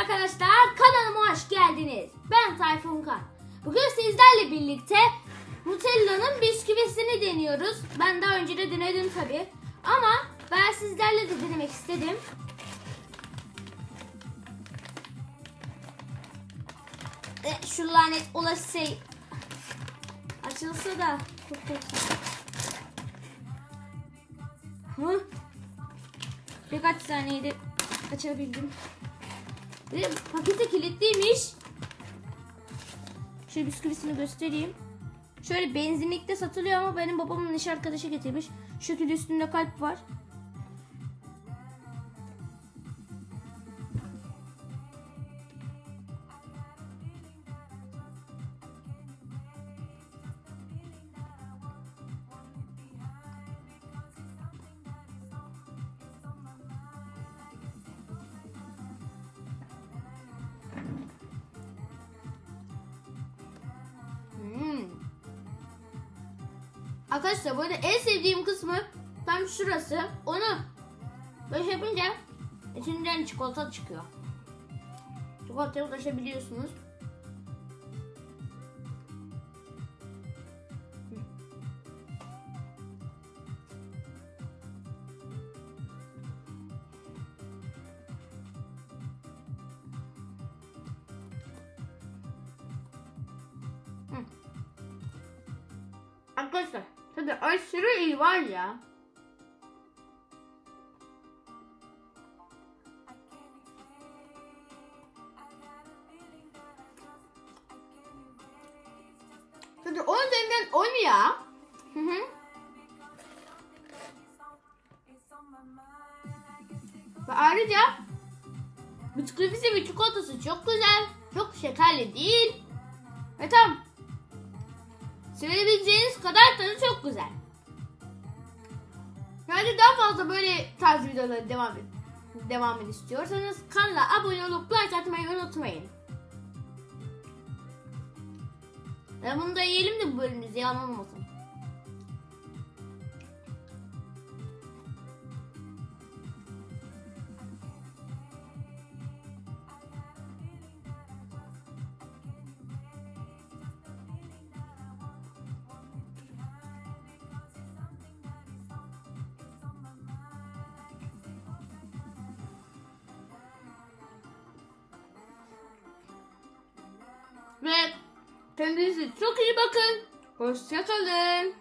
arkadaşlar kanalıma hoş geldiniz. Ben Tayfun Kan. Bugün sizlerle birlikte Nutella'nın bisküvisini deniyoruz. Ben daha önce de denedim tabi. Ama ben sizlerle de denemek istedim. E, şu lanet olası şey açılsa da. Hı? Birkaç saniyede açabildim. Ve paketi kilitliymiş. Şöyle bisküvisini göstereyim. Şöyle benzinlikte satılıyor ama benim babamın iş arkadaşı getirmiş. Şu şekilde üstünde kalp var. Arkadaşlar böyle en sevdiğim kısmı tam şurası. Onu böyle yapınca içinden çikolata çıkıyor. Çikolataya ulaşabiliyorsunuz. Arkadaşlar tadı aşırı iyi var ya. Tadı 10 üzerinden 10 ya. Hı hı. Ve ayrıca bisküvisi ve çikolatası çok güzel. Çok şekerli değil. Ve tam Sevebileceğiniz kadar tadı çok güzel. Yani daha fazla böyle tarz videolara devam edin istiyorsanız kanala abone olup like atmayı unutmayın. Ve bunu da yiyelim de bu bölümümüz yalan olmasın. Ve kendinize çok iyi bakın. Hoşçakalın.